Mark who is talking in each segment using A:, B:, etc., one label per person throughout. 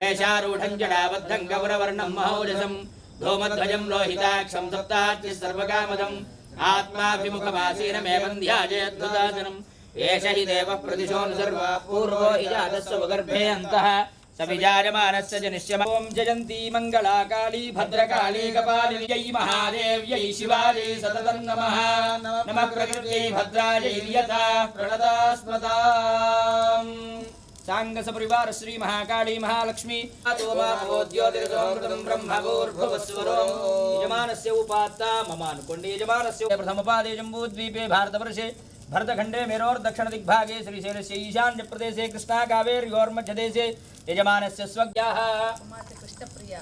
A: వేషారూఢం జడాబద్ధం గౌరవర్ణం మహోజసం. ధూమధ్వజం లోహితాక్షం సప్తార్చి సర్వకామదం ఆత్మాభిముఖమాసీనమేవం ధ్యాజేద్భుతాసనం ఏష హి దేవ ప్రదిశోన్ సర్వ పూర్వో హి జాతస్వ గర్భే అంతః సవిజాయమానస్య జనిష్యమ ఓం జయంతి మంగళా కాళీ భద్రకాళీ కపాలిని జై మహాదేవ్యై శివాజై సతతం నమః. నమ ప్రకృత్యై सांग सपरिवार श्री महाकाली महालक्ष्मी यजमानस्य भारत वर्षे यजमानस्य प्रथमपादे जम्बूद्वीपे भारतवर्षे भरतखंडे मेरोर्दक्षिण दिग्भागे श्रीशैलस्य ईशान्य प्रदेश कृष्णा कावेर्योर्मध्य देशे
B: यजमानस्य स्वज्ञाः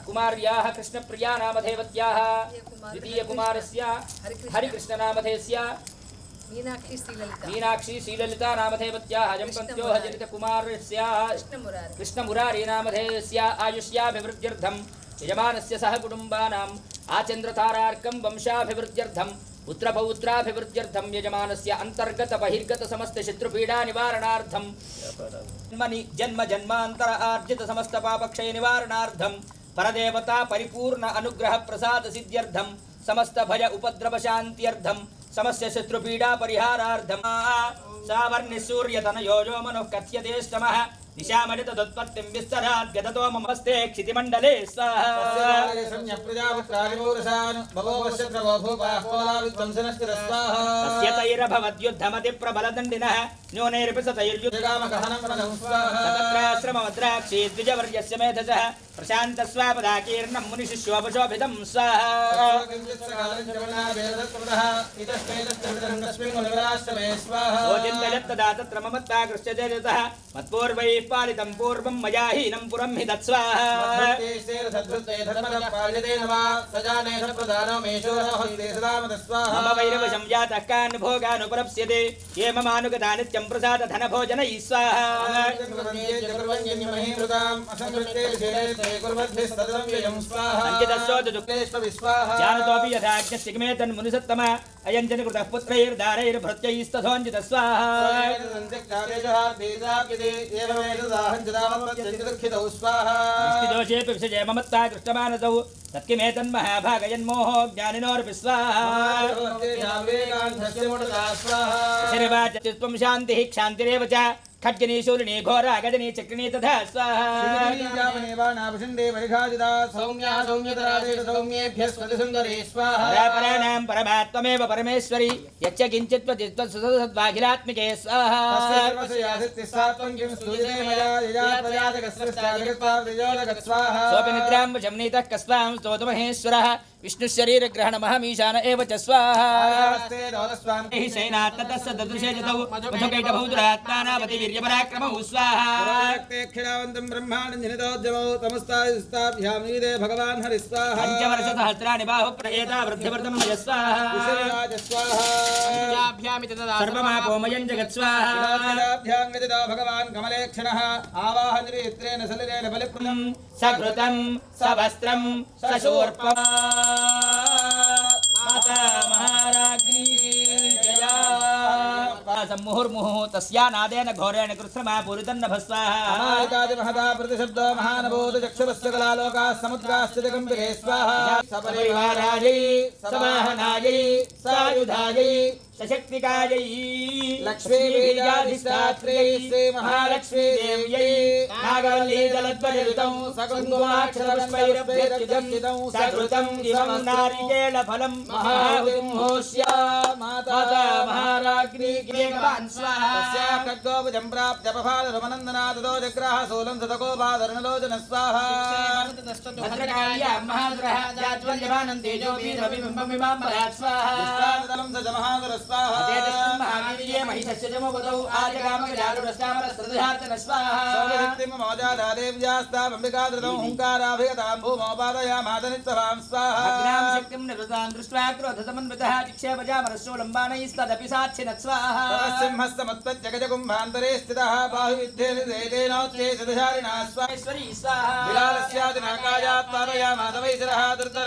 A: कुमार्याः कृष्णप्रिया कुमार द्वितीयकुमारस्य हरिकृष्णनामधेयस्य
B: మీనాక్షి శ్రీలలిత
A: मीनाक्षी श्रीललिता नामधेवत्याः जम्पन्त्योः जनितकुमारस्याः
B: కృష్ణమురారి
A: कृष्णमुरारी नामधेयस्य आयुष्याभिवृद्ध्यर्थं यजमानस्य सह कुटुम्बानाम् आचन्द्रतारार्कं वंशाभिवृद्ध्यर्थं पुत्रपौत्राभिवृद्ध्यर्थं यजमानस्य अन्तर्गत बहिर्गत समस्त शत्रुपीडा निवारणार्थं जन्मनि जन्म जन्मान्तर आर्जित समस्त पापक्षय निवारणार्थं परदेवता परिपूर्ण अनुग्रह प्रसाद सिद्ध्यर्थं సమస్య శత్రుపీడా పరిహారార్థమా. సావర్ణి సూర్యతనయోజో మను కథ్యతే శ్రమ. దిశామరితదుత్పత్తిం విస్తరాత్ గతతో మమస్తే క్షితిమండలే స్వాహ. తైరభవద్యుద్ధమతి ప్రబలదండిన. న్యూనైరపి సతైర్యుద్ధ क्षितिमण्डले स्वाहा तस्य तैरभवद्युद्धमति प्रबलदण्डिनः न्यूनैरपि स तैर्युद्ध सतत्राश्रममद्राक्षी द्विजवर्यस्य मेधसः प्रशान्तस्वापदाकीर्णं मुनिशिष्योपशोभितं स्वाहा सोचिन्तयत्तदा तत्र ममत्ता कृष्यते मत्पूर्वैः पालितं पूर्वं मया हीनं पुरं हि तत्स्वाहा मम वैरवशं जातः कान् भोगानुपरप्स्यते ये ममानुगता नित्यं प्रसाद धनभोजनैः स्वाहा जानतोऽपि यथाज्ञस्य किमे तन्मुनिसत्तम अयं च निकृतः पुत्रैर्दारैर्भृत्यैस्तथोञ्जित स्वाहा निष्टिदोषेऽपि विषये ममत्ता कृष्टमानसौ तत्किमेतन् महाभागजन्मोः ज्ञानिनोर्विश्वाहाचत्वं शान्तिः क्षान्तिरेव च खड्जनी शूरिणी घोरागजनी चक्रिणी तथा स्वाहापराणां परमात्ममेव परमेश्वरी यच्च किञ्चित् त्वचित्वसद्वाखिलात्मिके स्वाहा निद्रां शमनीतः कस्वां తో మహేశ్వర విష్ణు శరీర గ్రహణ మహమీశాన ఏవ చ స్వాహైనాత్మౌతురాత్మానాపతివీర్యపరాక్రమౌ స్వాహేక్షిణావంతం బ్రహ్మాణంజనితోద్యమౌ తమస్తాభిస్తాభ్యాం నీదే
C: భగవాన్ హరి
A: స్వాహ పంచవర్షసహస్రాణి బాహు ప్రయేత వృద్ధవర్ధం యజ స్వాహ స్వాహాభ్యామి
C: సర్వమాపోమయం జగత్ స్వాహాభ్యాం గజదా భగవాన్
A: కమలేక్షణ ఆవాహనిరేత్రేణ సలిలేన బలిప్రం సకృతం సవస్త్రం స సశోర్ప మాతా మహారాజ్ఞీ జయా. ముహుర్ముహు
C: తస్యా నాదేన ఘోరేణ కృత్రమా పూరితన్న భస్వాహాది మహదా ప్రతిశబ్దో
A: మహానభూత చక్షురస్యకలాలోకా సముద్రాశ్చిత గంభీరే
C: స్వాహ. సపరివారాజై సవాహనాజై
A: సాయుధాజై సశక్తికాయై లక్ష్మీ వేదాధిష్టాత్రే శ్రీ మహాలక్ష్మీ దేవ్యై నాగవల్లీ జలద్వజరుతం సకుంకుమాక్షరపుష్పైరభ్యర్చితం సకృతం ఇవం
C: నారికేళ ఫలం మహాహుతిం హోష్యా మాతా మహారాగ్ని కేకాన్ స్వాహా ఖడ్గోపజం
A: ప్రాప్య పభాల రమనందనా తదో జగ్రాహ సోలం సతకోపాదరణలోచన
C: స్వాహా భద్రకాళ్యాం మహాగ్రహ स्वाहा
A: तेजस्वं महावीर्ये महिषस्य जमोपदौ आजगामविरारुरस्तामरस्रदुहार्चन स्वाहा
C: देव्यास्ताम्बिकादृतौ हुङ्काराभिगतां भूमौ पादयामादनित्तवां स्वाहा
A: अग्नां शक्तिं निवृतां दृष्ट्वा क्रोधसमन्वितः चिक्षेपजामरस्योलम्बानैस्तदपि साक्षिणत् स्वाहा
C: सिंहस्तमत्पत्यगजकुम्भान्तरे स्थितः बाहुविद्धेनोच्चे सदशारिणा स्वाहा
A: ईश्वरी स्वाहा
C: विलालस्यादिनाकायात् पादयामादवैशिरः दुर्धरं दुर्मगोचो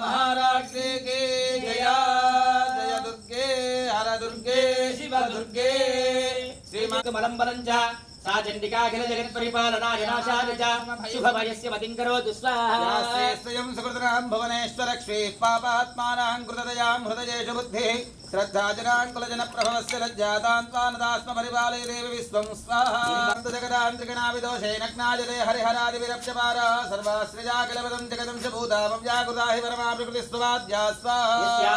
C: महाराज्ञे के जया जय दुर्गे हर दुर्गे शिव दुर्गे श्रीमत्
A: बलं बलं च सा चण्डिकाखिल जगत्परिपालनाय नाशाय च शुभभयस्य मतिं करोतु स्वाहा
C: स्वयं सुकृतनां भुवनेश्वरक्ष्मी पापात्मानां कृतदयां हृदयेषु बुद्धिः श्रद्धाजनाङ्कुलजनप्रभवस्य लज्जातान्त्वानदास्म परिपालय देवि विश्वं स्वाहा नग्नाजते हरिहरादिविरप्यपारः सर्वाश्रजाकिलपदं जगदं च भूतामं व्याकृता हि परमाप्रकृतिस्त्वाद्या स्वाहा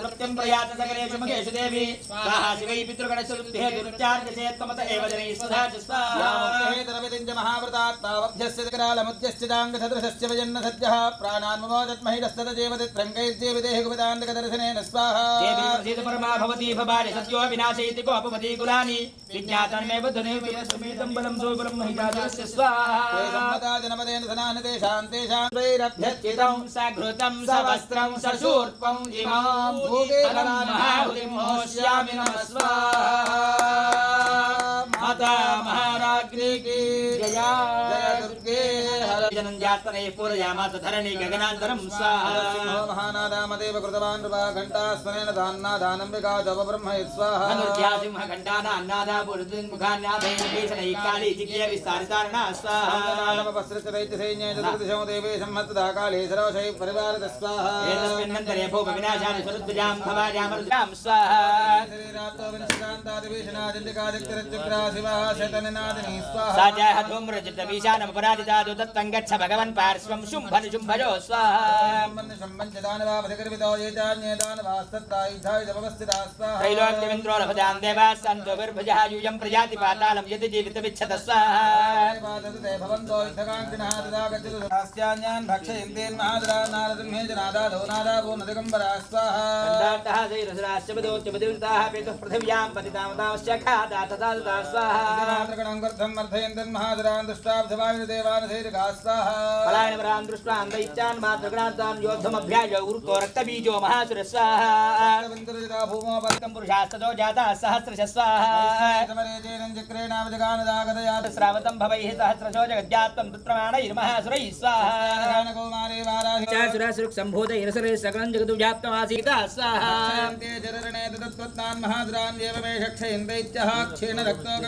A: नृत्यं प्रयात सकलेषु महेषु देवी स्वाहा शिवै पितृगणस्य दुरुच्चार्यसे त्वमत एव जनैः स्वधा च स्वाहा
C: हेतरविदिञ्च महाव्रतात्मावभ्यस्य करालमुद्यस्य दाङ्गसदृशस्य वजन्न सद्यः प्राणान्मोदत्महितस्तदजेवतित्रङ्गैर्जेविदेहि गुपितान्तकदर्शनेन स्वाहा
A: देवी प्रसीद परमा भवती भवानि सत्यो विनाशयति कोपवती कुलानि विज्ञातन्मेव धनेमितं बलं सोबलं महिताजस्य
C: ते
A: स्वाहा
C: सम्मता जनपदेन धनानि तेषां तेषां वैरभ्यच्युतं
A: चितं सघृतं सवस्त्रं सशूर्पं इमां भूगेफलं महाहुतिं मोष्यामि नमः स्वाहा माता महाराज्ञी की जया
C: जय दुर्गे हर
A: जनं जातने पूरयामास धरणी गगनान्तरं स्वाहा
C: महानादामदेव कृतवान् नृपा घण्टास्मरेण दान्नादानं विगाजवब्रह्म स्वाहा
A: धनुर्ध्यासिंह घण्टाना अन्नादा पुरुषमुखान्नादैः भीषणैः काली जिज्ञे विस्तारितारणा स्वाहा एतस्मिन्नन्तरे भूपविनाशानि स्वरुद्विजां भवाजामरुद्रां स्वाहा सा च हतोम्रजितवीशानमपराजितादु तत्तं गच्छ भगवन् पार्श्वं शुम्भनु शुम्भजो स्वाहा त्रैलोक्यमिन्द्रो लभदां देवाः सन्तो विर्भुजः यूयं प्रजाति पातालं यदि जीवितमिच्छत स्वाहा कण्डार्थः शैरसराश्च पदोच्चपदिवृताः पेतुः पृथिव्यां पतितामतांश्च खादा तथा तथा स्वाहा पलायनपरान् दृष्ट्वा अन्तैत्यान् मातृगणान्तान् योद्धमभ्याय गुरुतो रक्तबीजो महासुरस्वाहा पुरुषास्ततो जातः सहस्रशस्वाहा श्रावतं भवैः सहस्रशो जगद्यात्वं तत्प्रमाणैर्महासुरैः स्वाहासुरसुरुसम्भूतैरसुरैः सकलं जगदुजाप्तमासीतः स्वाहा महासुरान् एवमेष क्षयन्दैत्यः क्षीणरक्तो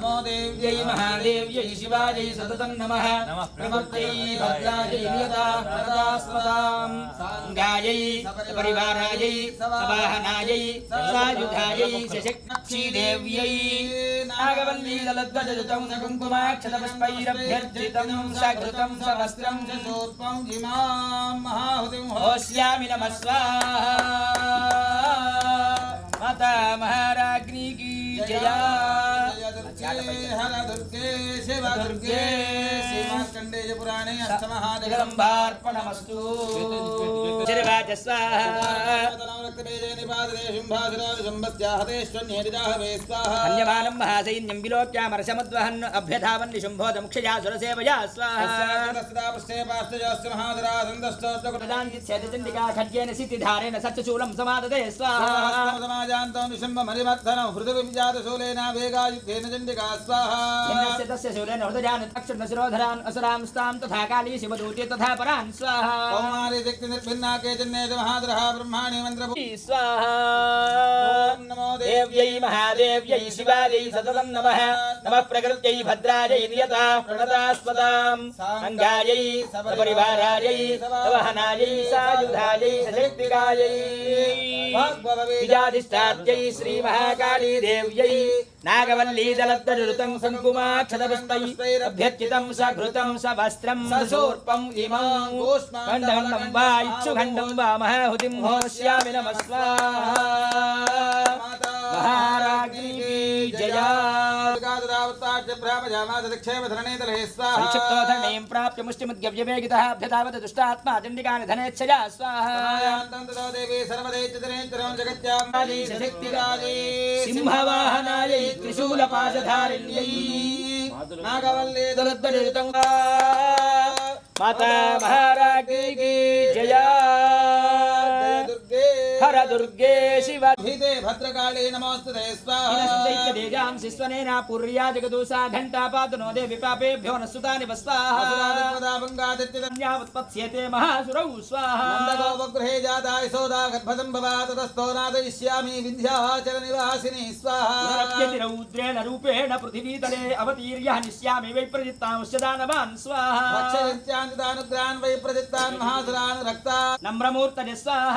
C: नमो देव्यै
A: महादेव्यै शिवायै सततं नमः। प्रमत्यै भद्रायै नियता प्रदास्मदां साङ्गायै परिवारायै सवाहनायै सायुधायै शशक्क्षी देव्यै नागवल्ली दलद्वजयुतं कुङ्कुमाक्षतपुष्पैरभ्यर्जितं सघृतं सहस्रं
C: सोत्पं इमां महाहुतिं
A: होष्यामि नमः स्वाहा। माता महाराज्ञी की जया।
C: हर दुर्गे शिव दुर्गे श्रीमार्कण्डेय पुराणे अष्टमहादेव
A: जगदम्बार्पणमस्तु श्रीवाच स्वाहा हन्यमानं महासैन्यं विलोक्यामर्षमुद्वहन् अभ्यधावन् निशुम्भोदमुक्षया सुरसेवया स्वाहा प्रदाञ्चिच्छेदचण्डिका खड्गेन सिद्धिधारेण सच्चशूलं समाददे स्वाहा यन्नस्य तस्य शूलेन हृदयान् तक्षुर्नशिरोधरान् असुरां स्तां तथा काली शिवदूते तथा परान् स्वाहा।
C: ब्रह्मण्येति महादरः ब्रह्माणि मन्त्रभू।
A: स्वाहा।
C: नमो
A: देव्यै महादेव्यै शिवायै सततं नमः। नमः प्रकृत्यै भद्रायै नियता प्रणतास्पदाम् अङ्गायै सपरिवारायै सवहनायै सायुधायै सशक्तिकायै। विजाधिष्ठात्यै श्रीमहाकाली देव्यै। नागवल्ली दलद्दरुतं सङ्कुमाक्षतपुष्पै अभ्यर्चितं सघृतं सवस्त्रं सशूर्पम् इमं खण्डखण्डं वा इक्षुखण्डं वा महाहुतिं होष्यामि नमः మహారాజ్ఞికి జయా సంక్షిప్తోధరణీం ప్రాప్య ముష్టిముద్గవ్యవేగితాభ్యతావత దుష్టాత్మా చండికాని ధనేచ్చయా సింహవాహనాయ త్రిశూలపాశధారిణ్యై
C: నాగవల్లే
A: దురద్దరితంగా మాతా మహారాజ్ఞికి జయా। హర
C: దుర్గే
A: శివ.
C: భీతే భద్రకాళే నమోస్తుతే స్వాహ.
A: శిస్వనేన పూర్యా జగదు సా ఘంటా పాదు నో దేవి పాపేభ్యో నస్తుతాని వస్తాహత్పత్స్యతే మహాసురౌ స్వాహోపగృహే
C: జాతాయ సోదా గర్భదం భవా తతస్థో నాదయిష్యామి వింధ్యాచల నివాసిని
A: స్వాహరౌద్రేణ రూపేణ పృథివీతలే అవతీర్య నిష్యామి వై ప్రజిత్తాంశ దానవాన్
C: స్వాహానుగ్రాన్ వై ప్రజిత్తాన్ మహాసురాన్ రక్తా. నమ్రమూర్తజ స్వాహ.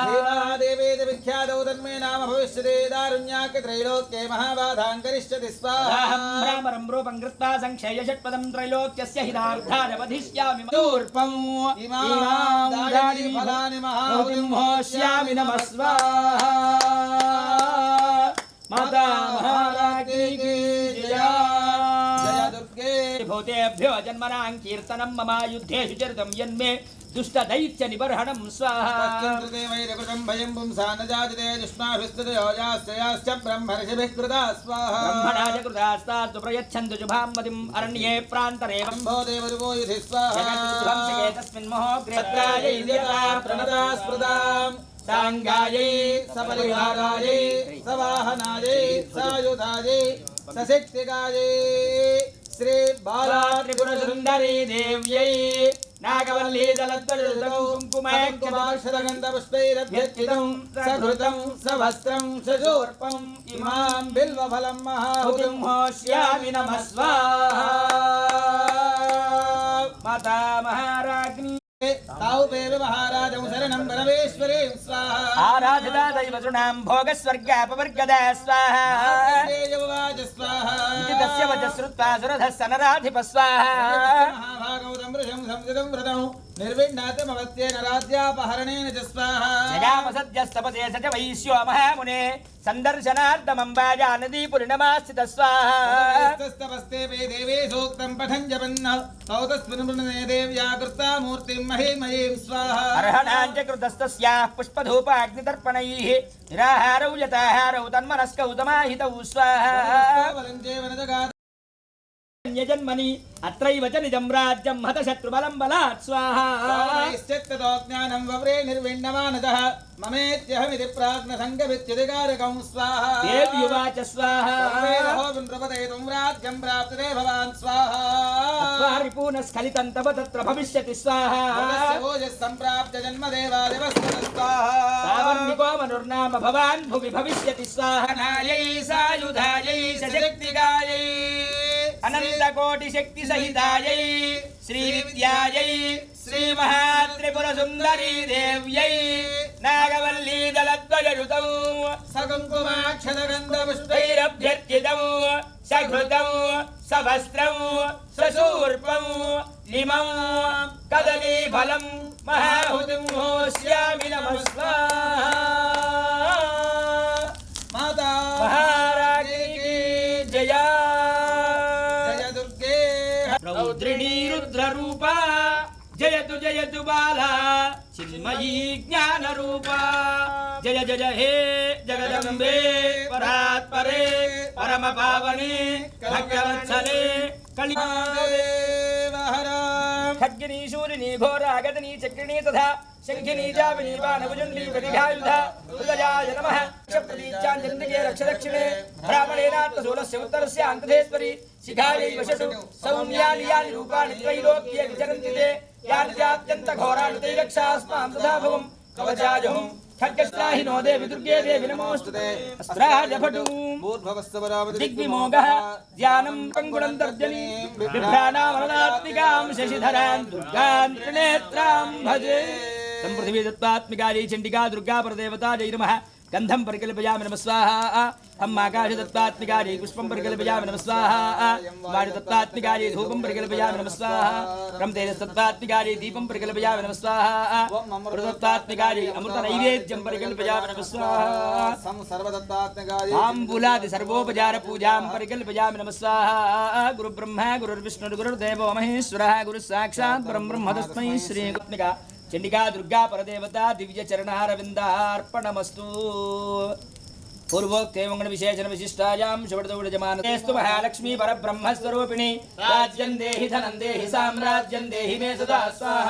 C: దేవే यदि विख्यातौ तन्मे नाम भविष्यति दारुण्याक त्रैलोक्ये
A: महाबाधाङ्करिष्यति स्वाहाहं रूपं कृत्वा सङ्क्षेय षट्पदं त्रैलोक्यस्य
C: हितार्थादवधिष्यामि
A: फलानि
C: महाहुतिं
A: होष्यामि नमः स्वाहा माता महाराज्ञी की जया भूतेभ्यो जन्मनां कीर्तनं मम युद्धेषु चरितं यन्मे दुष्टदैत्यनिबर्हणं स्वाहा
C: तच्चिन्त्रते वैरकृतं भयं पुंसा न जायते दुष्माभिस्तुतयोजाश्रयाश्च ब्रह्मर्षिभिः कृता स्वाहा
A: ब्रह्मणाय कृतास्तास्तु प्रयच्छन्तु शुभां मतिम् अरण्ये प्रान्तरे
C: शम्भो देवरुवो युधि स्वाहा
A: जगद्विध्वंसके तस्मिन् महोग्रेत्राय
C: तत्रायै प्रणता स्मृताम् साङ्गायै सपरिवारायै सवाहनायै सायुधायै सशक्तिकायै
A: శ్రీ బాలా త్రిపుర
C: సుందరీ దేవ్యై నాగవల్లీదలత్తుంకుమయక్షదగంధపుష్పైరభ్యచ్చితం సహృతం సవస్త్రం
A: సశూర్పం ఇమాం బిల్వఫలం మహాహుతిం
C: హోష్యామి నమస్వా
A: మాతా మహారాజ్ తావుపేరు మహారాజం శరణం పరమేశ్వరే స్వాహ
C: ఆరాధితా దైవసునాం భోగస్వర్గాపవర్గదా స్వాహ ఇది తస్య వచ శ్రుత్వా
A: సురధ సనరాధిప స్వాహ మహాభాగవతం మృషం సంస్కృతం మృతం నిర్విణ్ణాతి
C: మమస్తే నరాధ్యాపహరణేన చ స్వాహ జగామసద్యస్తపతే స చ వైశ్యో మహామునే సందర్శనార్థమంబాజా నదీపురిణమాస్థిత స్వాహస్తపస్తే వే దేవే
A: సూక్తం పఠం జపన్న తౌతస్మిన్ మృణనే దేవ్యా కృతా మూర్తిం
C: మహీమయీం స్వాహ అర్హణాంచ
A: కృతస్తస్యాః పుష్పధూపాగ్నితర్పణైః నిరాహారౌ యతాహారౌ తన్మనస్కౌ తమాహితౌ స్వాహ పుణ్యజన్మని
C: అత్రైవ చ నిజం రాజ్యం హత శత్రుబలం బలాత్
A: స్వాహాజ్ఞానం వవ్రే
C: నిర్విణ్ణమానద మమేత్యహమితి ప్రాజ్ఞ సంగమిత్యధికారకం స్వాహ దేవ్యువాచ స్వాహో
A: నృపతే తుం రాజ్యం ప్రాప్తిరే భవాన్
C: స్వాహ రిపూన స్ఖలితం తవ తత్ర
A: భవిష్యతి స్వాహ సంప్రాప్య జన్మదేవాదివ స్వాహ మనుర్నామ భవాన్ భువి భవిష్యతి స్వాహ నాయై సాయుధాయై శక్తిగాయై అనంతకోటి శక్తి
C: సహితాయై
A: శ్రీ విద్యాయై శ్రీ మహాత్రిపుర సుందరీ దేవ్యై నాగవల్లీ దళద్వయయుతం సకుంకుమాక్షరగంధపుష్పైరభ్యర్చితం సఘృతం
C: సవస్త్రం
A: సశూర్పం లిమం కదలీఫలం
C: మహాహుతిం హోష్యామి
A: నమస్వాహ బాల చిన్మయీ జ్ఞాన రూప జయ జయ హే జగదంబే పరాత్పరే పరమ పావనే భక్తవత్సలే కలిమాదే ఖడ్గిని
C: శూరిని
A: ఘోరాగతని చక్రిణి తథా శంఖిని జాబిని బాణభుజుండి ప్రతిఘాయుధ హృదయాయ నమః క్షప్రదీత్యాంజంతికే రక్షదక్షిణే బ్రాహ్మణేనాత్మశూలస్య ఉత్తరస్య అంతధేశ్వరి శిఖాయై వశసు రూపాణి త్రైలోక్యే విచరంతి यानि चात्यन्तघोराणि ते रक्षास्मां तथा भवम् कवचायुः खड्गश्राहिनो देवि दुर्गे देवि नमोऽस्तुते अस्त्राजपटुं
C: भूर्भवस्तवरावति
A: दिग्विमोगः ध्यानं पङ्गुणं तर्जनीं बिभ्राणामरणात्मिकां शशिधरां दुर्गां त्रिनेत्रां भजे सम्पृथिवी दत्तात्मिकायै चण्डिका दुर्गा परदेवता जै नमः గంధం పరికల్పయామి నమస్వాహ అమ్మాకాశదత్తాత్మికారి పుష్పం పరికల్పయామి నమస్వాహ వాయుదత్తాత్మికారి ధూపం పరికల్పయామి నమస్వాహ రమతేజస్తత్వాత్మికారి దీపం పరికల్పయామి నమస్వాహ అమృతత్వాత్మికారి అమృత నైవేద్యం పరికల్పయామి నమస్వాహ ఆంబులాది సర్వోపచార పూజాం
C: పరికల్పయామి నమస్వాహ
A: గురు బ్రహ్మ గురుర్విష్ణుడు గురుర్దేవో మహేశ్వర గురు సాక్షాత్ బ్రహ్మ తస్మై శ్రీ చండికా దుర్గా పరదేవత దివ్య చరణారవిందార్పణమస్తు పూర్వోక్తేమంగళ విశేషణ విశిష్టాయాం శుభదౌడజమానస్తు మహాలక్ష్మీ పరబ్రహ్మస్వరూపిణి. రాజ్యం దేహి ధనం దేహి సామ్రాజ్యం దేహి మే సదా స్వాహ.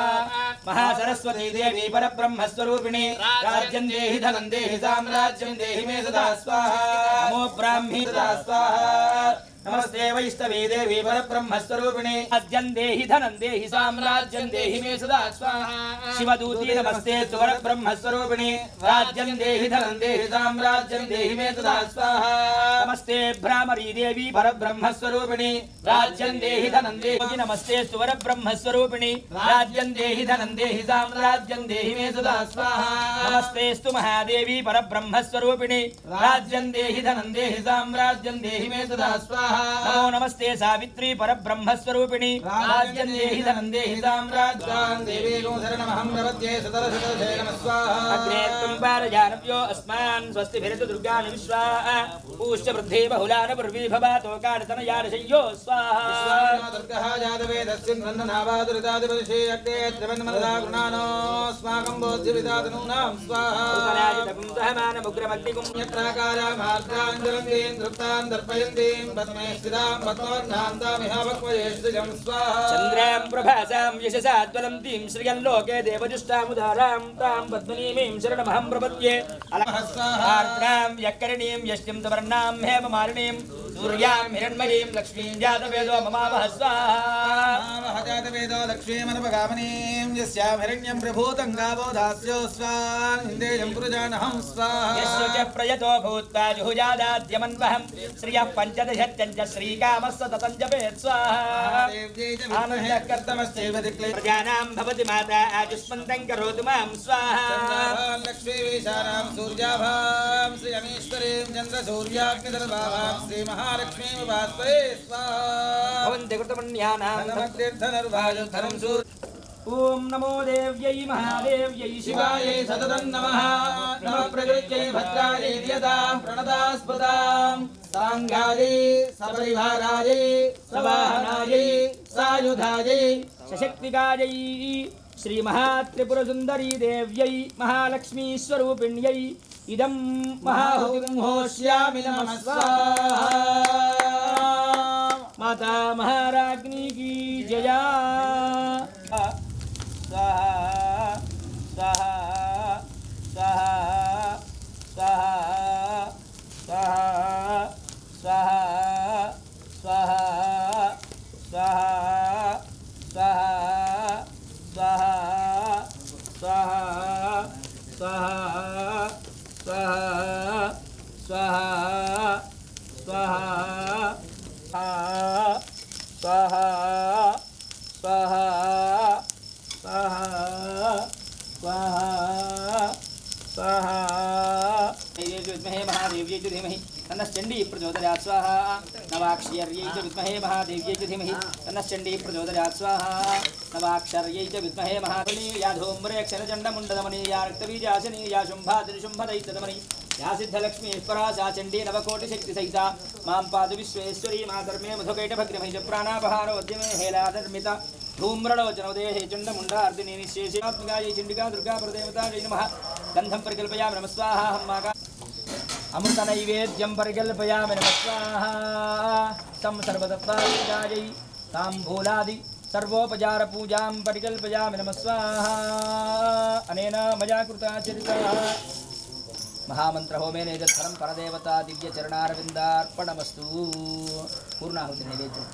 A: మహాసరస్వతీ దేవి పరబ్రహ్మస్వరూపిణి. రాజ్యం దేహి ధనం దేహి సామ్రాజ్యం దేహి మే సదా స్వాహ. నమో బ్రాహ్మీ సదా స్వాహ. स्वाहा नमो ब्राह्मी सदा स्वाहा नमस्ते वैष्णवी देवी परब्रह्मस्वरूपिणी राज्यं देहि धनं देहि साम्राज्यं देहि मे सदा स्वाहा शिवदूती नमस्ते तु परब्रह्मस्वरूपिणी राज्यं देहि धनं देहि साम्राज्यं देहि मे सदा स्वाहा नमस्ते भ्रामरी देवी परब्रह्मस्वरूपिणी राज्यं देहि धनं देहि नमस्ते तु परब्रह्मस्वरूपिणी राज्यं देहि धनं देहि साम्राज्यं देहि मे सदा स्वाहा नमस्तेस्तु महादेवी परब्रह्मस्वरूपिणी राज्यं देहि धनं देहि साम्राज्यं देहि मे सदा स्वाहा నమో. నమస్తే సావిత్రి పరబ్రహ్మస్వరూపిణి.
C: రాజ్యం దేహి ధనందేహి సామ్రాజ్యాం దేవీ గోధరణమహం
A: నవద్యే సతర సతరే నమః స్వాహా అగ్రే తుంబారజానవ్యో అస్మాన్ స్వస్తి భరతు దుర్గాన్ విశ్వా పూష్య వృద్ధి
C: బహులాన పూర్వీ భవాతో కారతనయారశయ్యో స్వాహా దుర్గః జాతవే దస్యం
A: గ్రంథనావాదురితాదిపదిశే
C: అగ్రే త్రివన్మలదా గుణానో స్మాకం బోధ్యవిదాతనూనాం స్వాహా. చంద్రాం
A: ప్రభాసాం యశసాద్వలం తీం శ్రియం లోకే దేవజుష్టాముదారాం తాం పద్మనీమీం శరణమహం ప్రపద్యే అలహస్వాహార్ద్రాం యక్కరిణీం యష్టిం తవర్ణాం హేమ మాలినీం सूर्यां हिरण्मयीं लक्ष्मीं जातवेदो ममावह स्वाहा
C: जातवेदो लक्ष्मीमनुपगामनीं यस्यां हिरण्यं प्रभूतं गावो दास्यो स्वान् इन्देयं पुरुजानहं स्वाहा
A: च प्रयतो भूत्वा जुहुजादाद्यमन्वहं श्रियः पञ्चदशत्यञ्च श्रीकामस्य ततं जपेत् स्वाहा। प्रजानां भवति माता आयुष्मन्तं करोतु माँ स्वाहा।
C: लक्ष्मीशानां सूर्याभां श्रियमीश्वरीं चन्द्रसूर्याग्निदर्भां श्रीमहालक्ष्मीं మహాలక్ష్మీ
A: వాస్తవే స్వాహం
C: ఓం నమో
A: దేవ్యై మహాదేవ్యై శివాయై సతతం నమః నమ ప్రకృత్యై భద్రాయై దియతా ప్రణదాస్పదాం సాంగాయై సపరివారాయై సవాహనాయై సాయుధాయై సశక్తికాయై శ్రీ మహాత్రిపుర దేవ్యై మహాలక్ష్మీ స్వరూపిణ్యై इदं महाहुतिं होष्यामि नमः माता महाराज्ञी की जया। महादेव्यै च धीमहि स्वाहा नवाक्षर्यै च विद्महे महाधुनी या धूम्रे क्षरचण्डमुण्डदमनी या रक्तबीजासनी या शुम्भाद्रिशुम्भदैत्यदमनी या सिद्धलक्ष्मीश्वरा सा चण्डी नवकोटिशक्तिसहिता माँ पातु विश्वेश्वरी मातर्मे मधुकैटभग्निमहि च प्राणापहारोद्यमे हेलाधर्मिता धूम्रलोचनोदेहे चण्डमुण्डार्दिनी निःशेषात्मिकायै चण्डिका दुर्गा प्रदेवता जै नमः गन्धं परिकल्पयामि नमः स्वाहा हम्माका अमृतनैवेद्यं परिकल्पयामि नमः स्वाहा तं सर्वतत्त्वार्चितायै ताम्बूलादि सर्वोपचारपूजां परिकल्पयामि नमः स्वाहा अनेन मया कृताचरितः महामन्त्रहोमेन एतत्फलं परदेवता दिव्यचरणारविन्दार्पणमस्तु पूर्णाहुति नैवेद्यं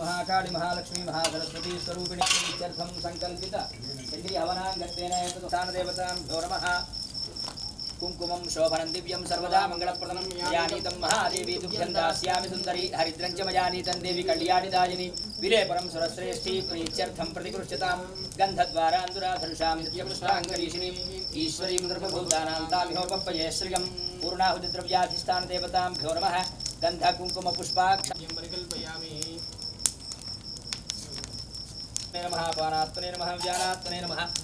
A: महाकाली महालक्ष्मी महासरस्वती स्वरूपिणी इत्यर्थं सङ्कल्पित इन्द्रियहवनाङ्गत्वेन एतत् स्थानदेवतां गौरमः नमः कुङ्कुमं शोभनं दिव्यं सर्वदा मङ्गलप्रदं मयानीतं महादेवी तुभ्यं दास्यामि सुन्दरी, हरिद्रं च मयानीतं देवी कल्याणिदायिनी विलेपरं सुरश्रेष्ठी प्रीत्यर्थं प्रतिकृष्यतां। गन्धद्वारान्दुराधनुषां नित्यपुष्टाङ्गरीषिणीम् ईश्वरीं गर्भभूतानां तामिहोपप्पये श्रियं। पूर्णाहुतिद्रव्याधिष्ठानदेवतां भ्यो नमः। गन्धकुङ्कुमपुष्पाक्ष नमः पानात्मने नमः व्यानात्मने नमः।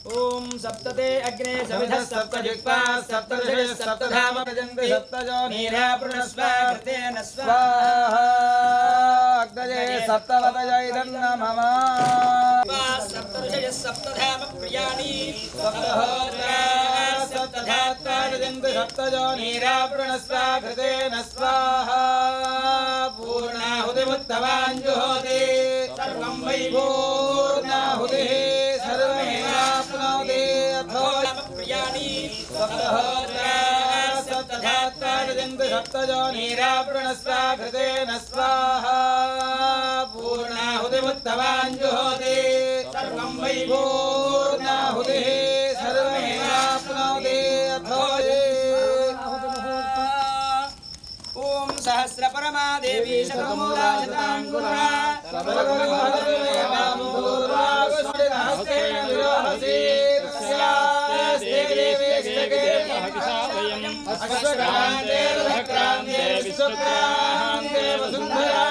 A: ॐ सप्तते अग्ने सविधः सप्तजिह्वा सप्तदशः सप्तधाम
C: प्रजन्ति सप्तजो
A: नीरा पृणस्व कृतेन स्वाग्नये
C: सप्तवदय इदं मम
A: सप्तदशः सप्तधाम प्रियाणि।
C: सप्तजो नीरा कृतेन स्वाहा। पूर्णाहुतिमुत्तवाञ्जुहोति
A: सर्वं वै
C: पूर्णाहुतिः। सप्तहोत्राः सप्तधात्राजन्ति सप्तजोनिरा प्रणस्वा कृतेन स्वाहा पूर्णाहुतिमुत्तमाञ्जुहोति
A: सर्वं वै
C: पूर्णाहुतिः सर्वमेवाप्नोति अथो
A: ॐ सहस्रपरमा देवी అసక్రాంతే రసక్రాంతే విశ్వక్రాంతే వసుంధరా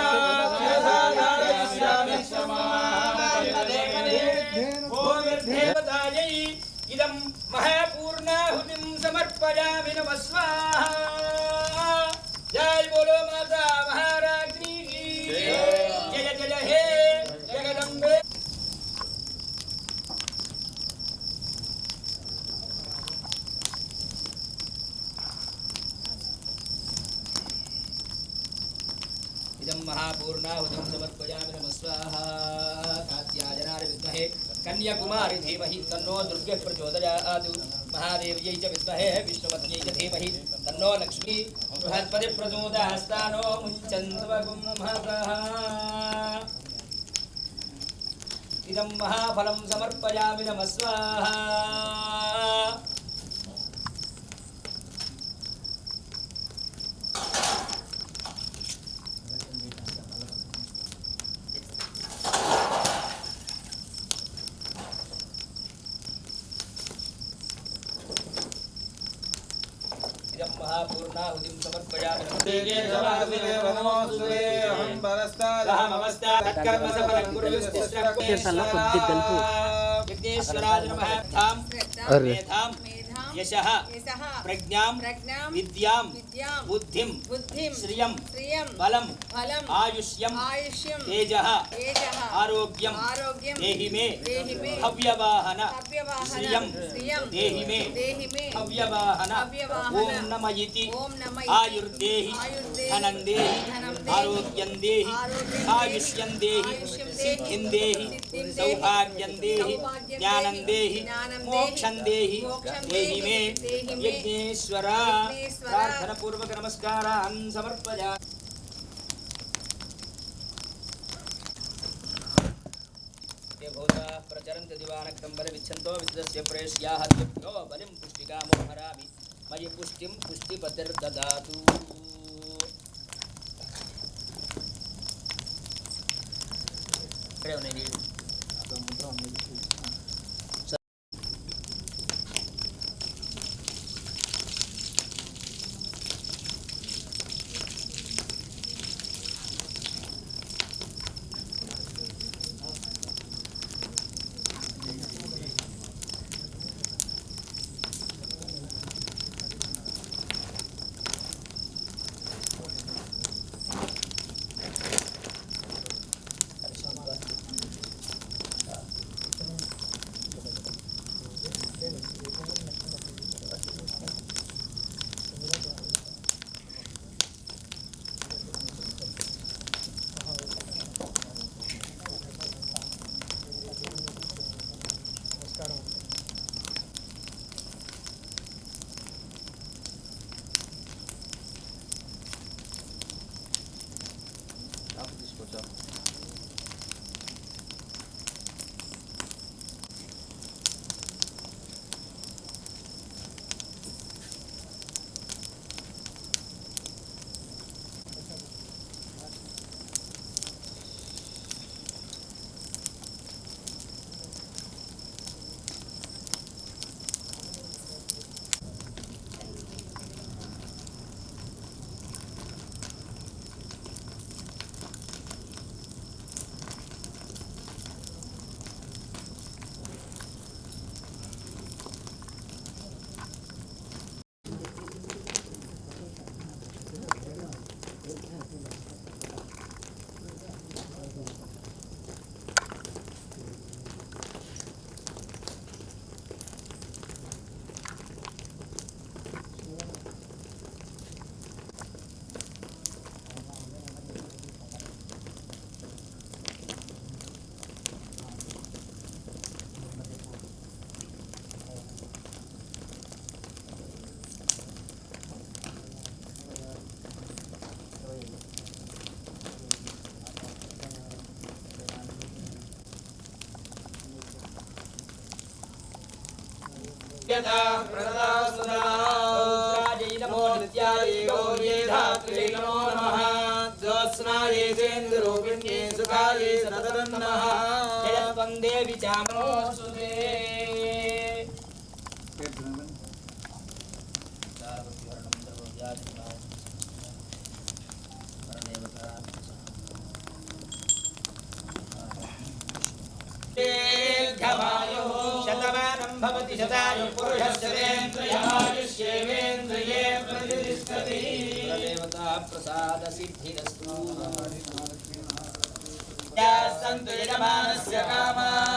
A: ఇదం మహాపూర్ణాహుతిం సమర్పయామి నమస్వా कात्यायनाय विद्महे कन्याकुमारि धीमहि तन्नो दुर्गे प्रचोदयात्। महादेव्यै च विद्महे विष्णुपत्न्यै च धीमहि तन्नो लक्ष्मी बृहस्पति प्रचोदहस्तानो मुञ्चन्त्वगुंहसः इदं महाफलं समर्पयामि नमः स्वाहा।
B: इत्यर्थः
A: बुद्धिगल्पु
B: यशः
A: प्रज्ञां विद्यां
B: बुद्धिं श्रियं
A: बलं आयुष्यं
B: तेजः आरोग्यं
A: देहि मे
B: हव्यवाहन श्रियं
A: देहि मे
B: हव्यवाहन ॐ
A: नम इति
B: आयुर्देहि
A: धनं देहि
B: आरोग्यं देहि
A: आयुष्यं देहि
B: सिद्धिं
A: देहि
B: सौभाग्यं
A: देहि
B: ज्ञानं देहि
A: मोक्षं
B: देहि
A: देहि मे यज्ञेश्वरा। प्रार्थनापूर्वक नमस्कारान् समर्पया। प्रचरन्ति दिवानक्तं बलविच्छन्तो विशुद्धस्य प्रेष्याः बलिं पुष्टिकामो हरामि। मयि पुष्टिं पुष्टिपतिर्ददातु। ఇక్కడే ఉన్నాయి నీళ్ళు రౌద్రాజై నమో यथा प्रदा सुदा नमो नित्याय
C: गौरी धात्री नमो नमः।
A: ज्योत्स्नाये सेन्द्रोपिण्ये सुखाये सदरन् नमः वंदे विचामोऽस्तु ते Yeah, ప్రసాద సిద్ధిరస్తు సంతు యజమానస్య కామాః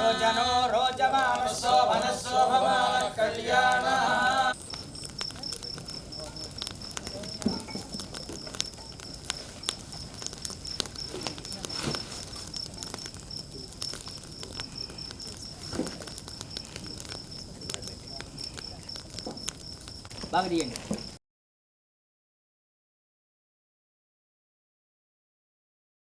A: రోచనో రోచమానः శోభనः శోభమానः కళ్యాణः బాగా తీయండి